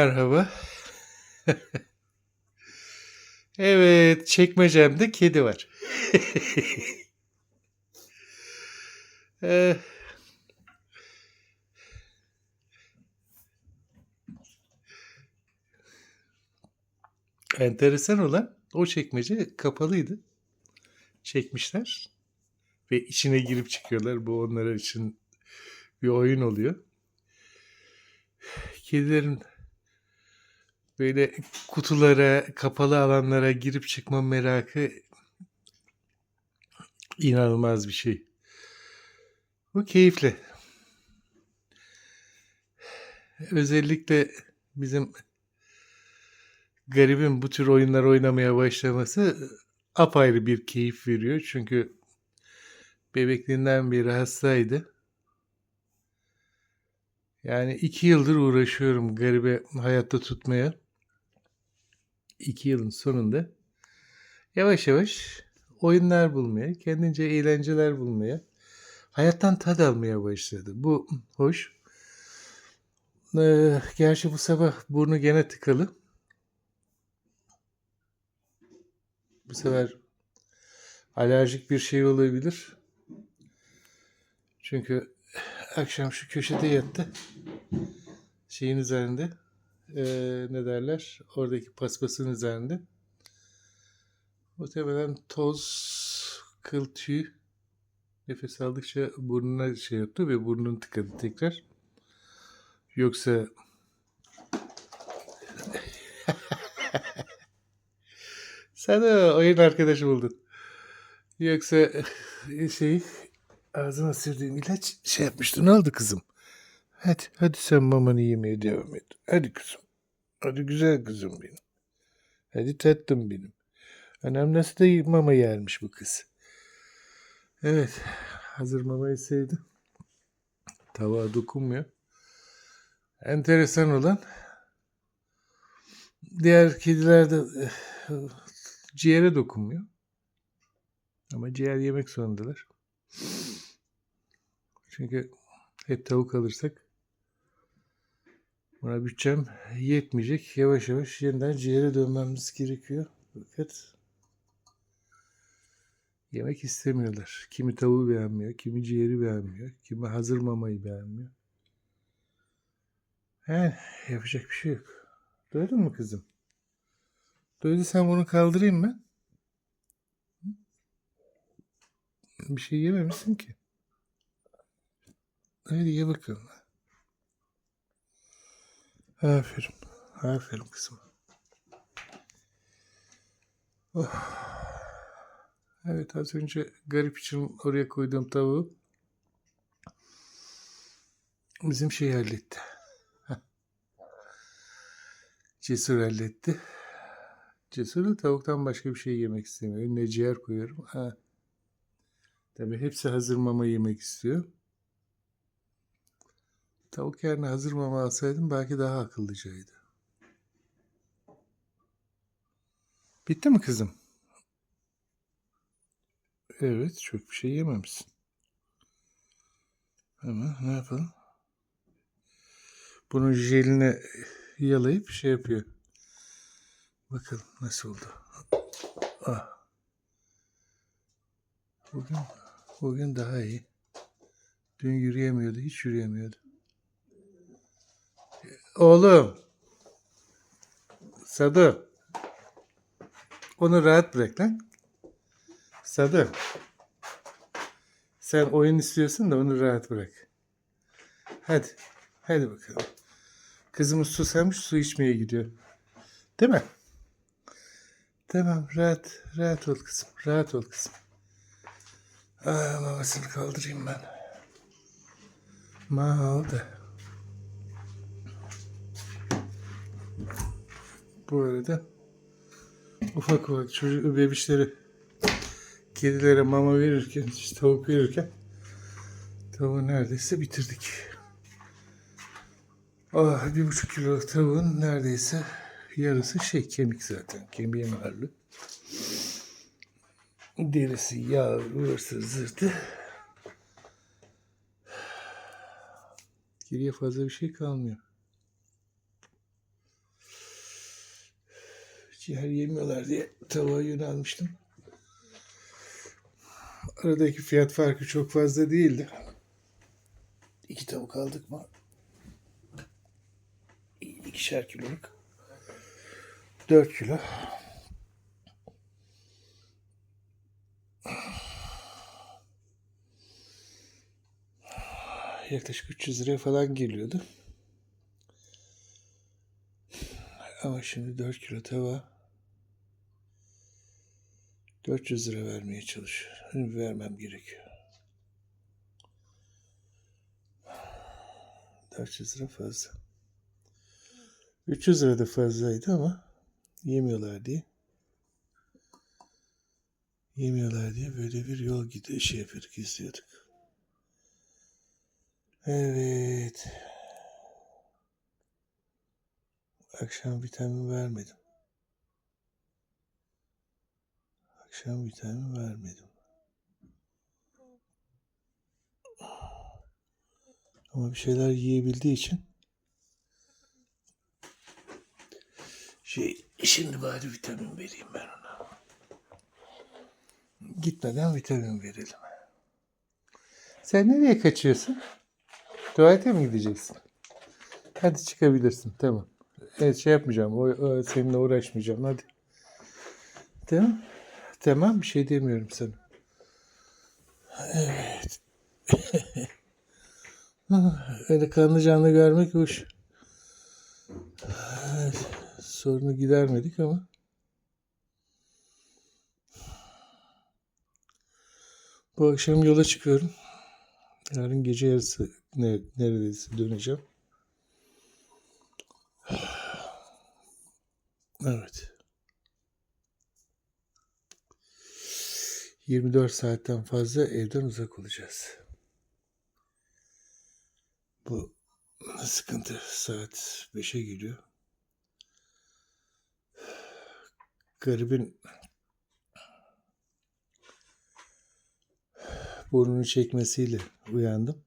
Merhaba. Evet, çekmecemde kedi var. Eh, Enteresan olan o çekmece kapalıydı. Çekmişler ve içine girip çıkıyorlar. Bu onlara için bir oyun oluyor. Kedilerin böyle kutulara, kapalı alanlara girip çıkma merakı inanılmaz bir şey. Bu keyifli. Özellikle bizim garibin bu tür oyunlar oynamaya başlaması apayrı bir keyif veriyor. Çünkü bebekliğinden beri hastaydı. Yani iki yıldır uğraşıyorum garibe hayatta tutmaya. İki yılın sonunda yavaş yavaş oyunlar bulmaya, kendince eğlenceler bulmaya, hayattan tad almaya başladı. Bu hoş. Ee, gerçi bu sabah burnu gene tıkalı. Bu sefer alerjik bir şey olabilir. Çünkü akşam şu köşede yattı. Şeyin üzerinde. Eee, ne derler? Oradaki paspasın üzerinde. Muhtemelen toz, kıl tüy nefes aldıkça burnuna şey yaptı ve burnunu tıkadı tekrar. Yoksa sen de oyun arkadaşı buldun. Yoksa şey ağzına sürdüğüm ilaç şey yapmıştı. Ne oldu kızım? Hadi, hadi sen mamanı yemeye devam et. Hadi kızım. Hadi güzel kızım benim. Hadi tatlım benim. Annem nasıl da mama yermiş bu kız. Evet. Hazır mamayı sevdi. Tabağa dokunmuyor. Enteresan olan diğer kediler de eh, ciğere dokunmuyor. Ama ciğer yemek zorundalar. Çünkü hep tavuk alırsak buna bütçem yetmeyecek. Yavaş yavaş yeniden ciğere dönmemiz gerekiyor. Fakat yemek istemiyorlar. Kimi tavuğu beğenmiyor, kimi ciğeri beğenmiyor, kimi hazır mamayı beğenmiyor. Yani yapacak bir şey yok. Duydun mu kızım? Duydu sen bunu kaldırayım mı? Bir şey yememişsin ki. Hadi ye bakalım. Aferin. Aferin kızım. Oh. Evet az önce garip için oraya koyduğum tavuğu bizim şey halletti. Cesur halletti. Cesur tavuktan başka bir şey yemek istemiyor. Önüne ciğer koyuyorum. Ha. Tabii hepsi hazır mama yemek istiyor. Tavuk yerine hazır mama alsaydım belki daha akıllıcaydı. Bitti mi kızım? Evet, çok bir şey yememişsin. Ama ne yapalım? Bunun jeline yalayıp şey yapıyor. Bakalım nasıl oldu. Ah. Bugün, bugün daha iyi. Dün yürüyemiyordu, hiç yürüyemiyordu. Oğlum. Sadı. Onu rahat bırak lan. Sadı. Sen oyun istiyorsun da onu rahat bırak. Hadi. Hadi bakalım. Kızımız susamış su içmeye gidiyor. Değil mi? Tamam rahat. Rahat ol kızım. Rahat ol kızım. Aa, mamasını kaldırayım ben. Ma oldu. Bu arada ufak ufak çocuk bebişleri kedilere mama verirken, işte tavuk verirken tavuğu neredeyse bitirdik. Ah, bir buçuk kilo tavuğun neredeyse yarısı şey kemik zaten. Kemiğe mahalli. Derisi, yağ, ıvırsı, zırtı. Geriye fazla bir şey kalmıyor. Ciğer yemiyorlar diye tavuğa yönelmiştim. Aradaki fiyat farkı çok fazla değildi. İki tavuk aldık mı? İkişer kiloluk. 4 kilo. Yaklaşık 300 liraya falan geliyordu. Ama şimdi 4 kilo tava 400 lira vermeye çalışıyor. Hani vermem gerekiyor. 400 lira fazla. 300 lira da fazlaydı ama yemiyorlar diye. Yemiyorlar diye böyle bir yol gidiyor şey yapıyorduk izliyorduk. Evet. Akşam vitamin vermedim. Akşam vitamin vermedim. Ama bir şeyler yiyebildiği için şey şimdi bari vitamin vereyim ben ona. Gitmeden vitamin verelim. Sen nereye kaçıyorsun? Tuvalete mi gideceksin? Hadi çıkabilirsin. Tamam. Evet şey yapmayacağım. O, seninle uğraşmayacağım. Hadi. Tamam. Tamam bir şey demiyorum sana. Evet. Öyle kanlı canlı görmek hoş. Evet, sorunu gidermedik ama. Bu akşam yola çıkıyorum. Yarın gece yarısı ne, neredeyse döneceğim. Evet. 24 saatten fazla evden uzak olacağız. Bu sıkıntı saat 5'e geliyor. Garibin burnunu çekmesiyle uyandım.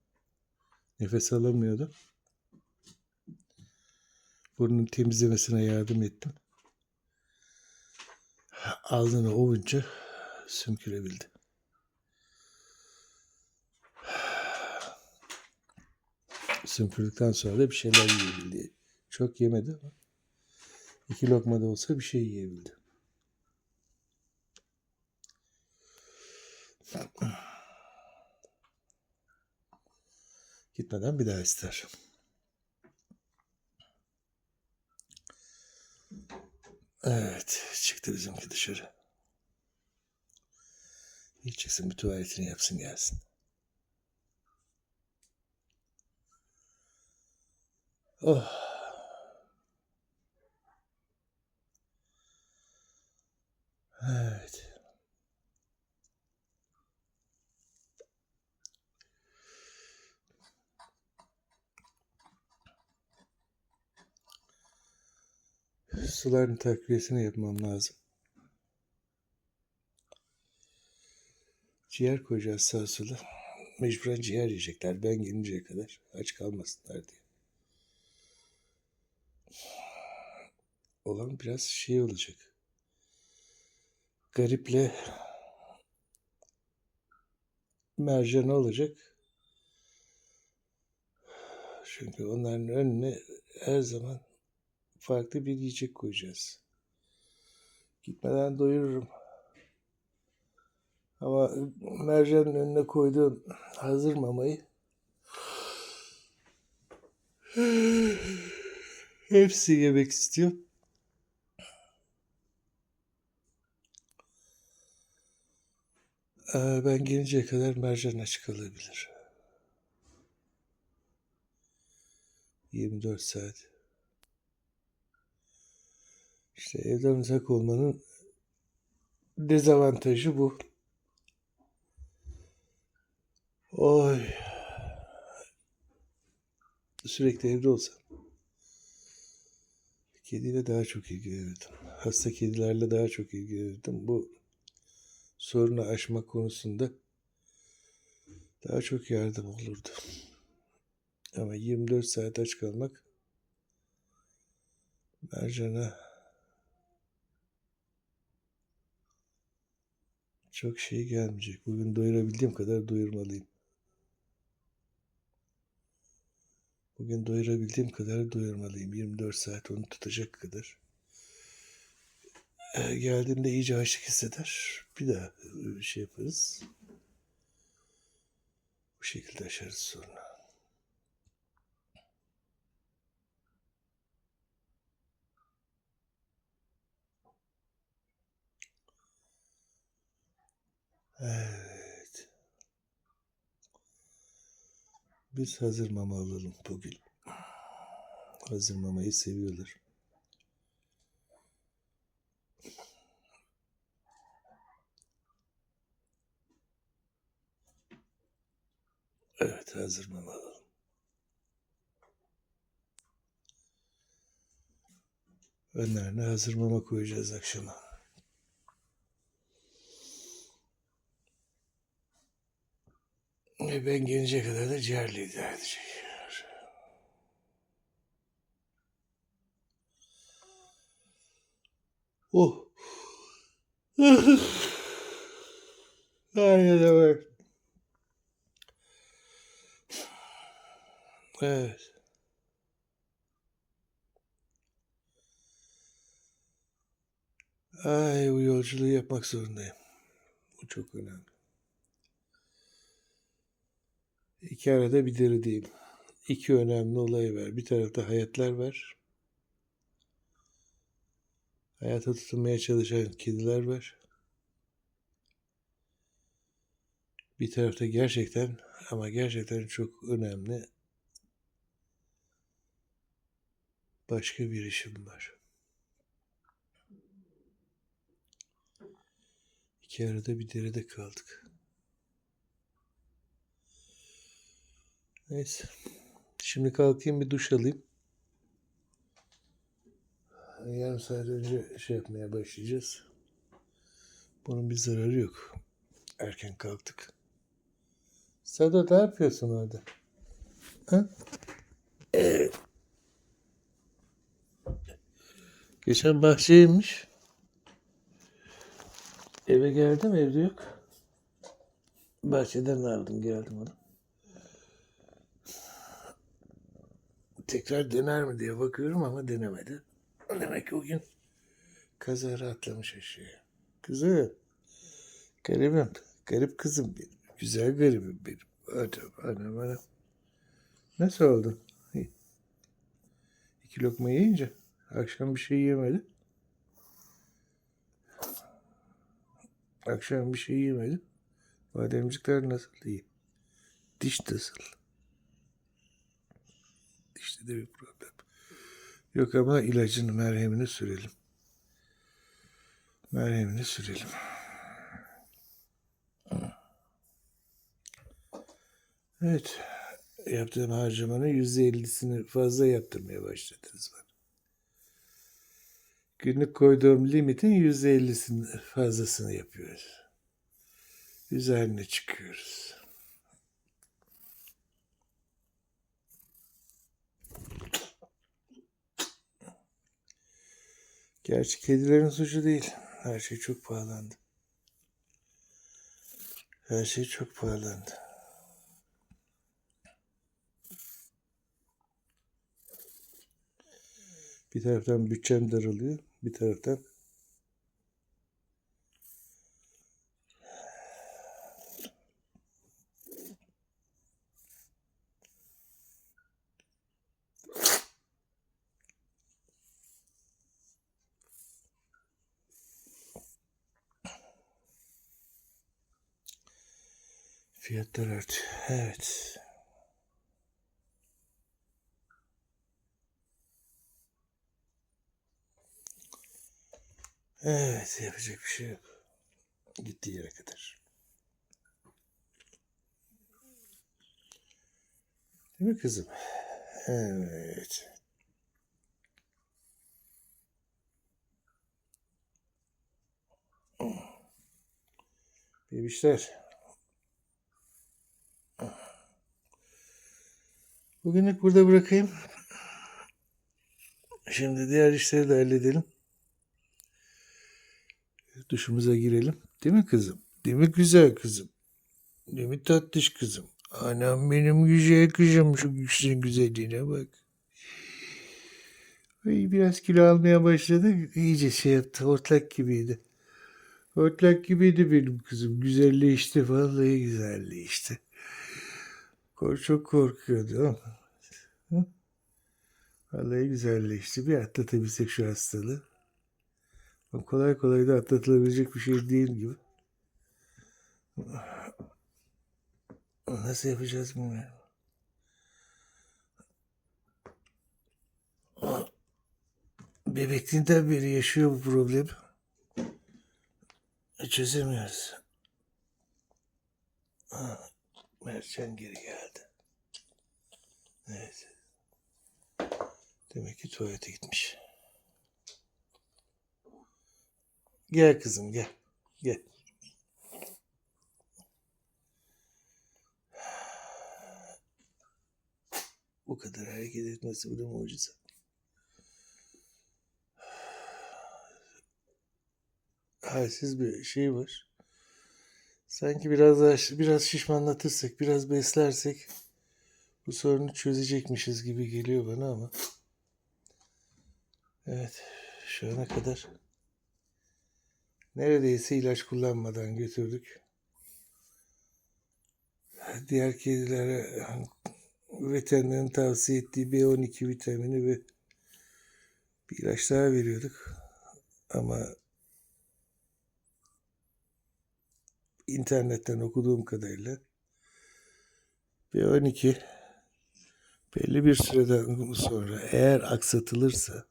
Nefes alamıyordum. Burnunu temizlemesine yardım ettim. Ağzını ovunca sümkürebildi. Sümkürdükten sonra da bir şeyler yiyebildi. Çok yemedi ama iki lokma da olsa bir şey yiyebildi. Gitmeden bir daha ister. Evet, çıktı bizimki dışarı. İyi çıksın bir tuvaletini yapsın gelsin. Oh. Evet. Suların takviyesini yapmam lazım. Ciğer koyacağız sağ sola. Mecburen ciğer yiyecekler. Ben gelinceye kadar aç kalmasınlar diye. Olan biraz şey olacak. Gariple mercan olacak. Çünkü onların önüne her zaman farklı bir yiyecek koyacağız. Gitmeden doyururum. Ama mercanın önüne koyduğum hazır mamayı hepsi yemek istiyor. Ee, Ben gelinceye kadar mercan aç kalabilir. 24 saat. İşte evden uzak olmanın dezavantajı bu. Oy. Sürekli evde olsam. Kediyle daha çok ilgilenirdim. Hasta kedilerle daha çok ilgilenirdim. Bu sorunu aşmak konusunda daha çok yardım olurdu. Ama 24 saat aç kalmak Mercan'a Çok şey gelmeyecek. Bugün doyurabildiğim kadar doyurmalıyım. Bugün doyurabildiğim kadar doyurmalıyım. 24 saat onu tutacak kadar. Ee, geldiğimde iyice açlık hisseder. Bir daha e, şey yaparız. Bu şekilde aşarız sonra. Evet. Biz hazır mama alalım bugün. Hazır mamayı seviyorlar. Evet hazır mama alalım. Önlerine hazır mama koyacağız akşama. Ve ben gelince kadar da ciğerli idare edecek. Oh. Aynen öyle. Evet. Ay bu yolculuğu yapmak zorundayım. Bu çok önemli. İki arada bir deri değil. İki önemli olay var. Bir tarafta hayatlar var. Hayata tutunmaya çalışan kediler var. Bir tarafta gerçekten ama gerçekten çok önemli başka bir işim var. İki arada bir derede kaldık. Neyse. Şimdi kalkayım bir duş alayım. Yarım saat önce şey yapmaya başlayacağız. Bunun bir zararı yok. Erken kalktık. Sado ne yapıyorsun orada? Ha? Evet. Geçen bahçeymiş. Eve geldim evde yok. Bahçeden aldım geldim onu. Tekrar dener mi diye bakıyorum ama denemedi. Demek ki o gün kazara atlamış aşağıya. Kızım. Garibim. Garip kızım benim. Güzel garibim benim. Hadi anam anam. Nasıl oldu? İki lokma yiyince akşam bir şey yemedi. Akşam bir şey yemedi. Bademcikler nasıl iyi? Diş nasıl? Dişte de bir problem. Yok ama ilacını, merhemini sürelim. Merhemini sürelim. Evet. Yaptığım harcamanın yüzde ellisini fazla yaptırmaya başladınız bana. Günlük koyduğum limitin yüzde ellisini fazlasını yapıyoruz. Üzerine çıkıyoruz. Gerçi kedilerin suçu değil. Her şey çok pahalandı. Her şey çok pahalandı. Bir taraftan bütçem daralıyor, bir taraftan artıyor. Evet. Evet, yapacak bir şey yok. Gittiği yere kadar. Değil mi kızım? Evet. Bebişler. Bugünlük burada bırakayım. Şimdi diğer işleri de halledelim. Duşumuza girelim. Değil mi kızım? Değil mi güzel kızım? Değil mi tatlış kızım? Anam benim güzel kızım şu güçlü güzelliğine bak. Biraz kilo almaya başladı. İyice şey yaptı. Hortlak gibiydi. Hortlak gibiydi benim kızım. Güzelleşti. Vallahi güzelleşti. Çok korkuyordu ama. Vallahi güzelleşti. Bir atlatabilsek şu hastalığı. Ama kolay kolay da atlatılabilecek bir şey değil gibi. Nasıl yapacağız bilmiyorum. Bebekliğinden beri yaşıyor bu problem. Çözemiyoruz. Mertcan geri geldi. Evet. Demek ki tuvalete gitmiş. Gel kızım gel. Gel. Bu kadar hareket etmesi bile mucize. Halsiz bir şey var. Sanki biraz daha biraz şişmanlatırsak, biraz beslersek bu sorunu çözecekmişiz gibi geliyor bana ama. Evet, şu ana kadar neredeyse ilaç kullanmadan götürdük. Diğer kedilere veterinerin tavsiye ettiği B12 vitamini ve bir ilaç daha veriyorduk. Ama internetten okuduğum kadarıyla B12 belli bir süreden sonra eğer aksatılırsa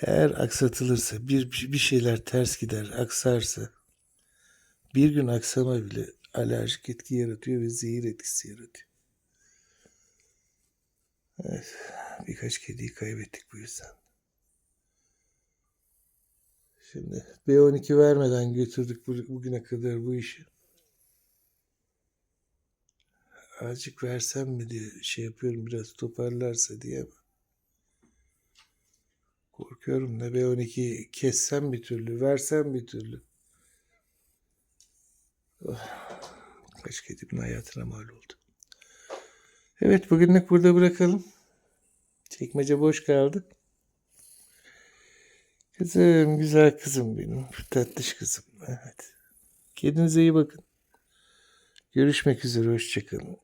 eğer aksatılırsa bir bir şeyler ters gider, aksarsa bir gün aksama bile alerjik etki yaratıyor ve zehir etkisi yaratıyor. Evet, birkaç kediyi kaybettik bu yüzden. Şimdi B12 vermeden götürdük bu- bugüne kadar bu işi. Azıcık versem mi diye şey yapıyorum biraz toparlarsa diye ama korkuyorum ne B12 kessem bir türlü, versem bir türlü. Oh, kaç kedimin hayatına mal oldu. Evet bugünlük burada bırakalım. Çekmece boş kaldı. Kızım, güzel kızım benim. Tatlış kızım. Evet. Kendinize iyi bakın. Görüşmek üzere. Hoşçakalın.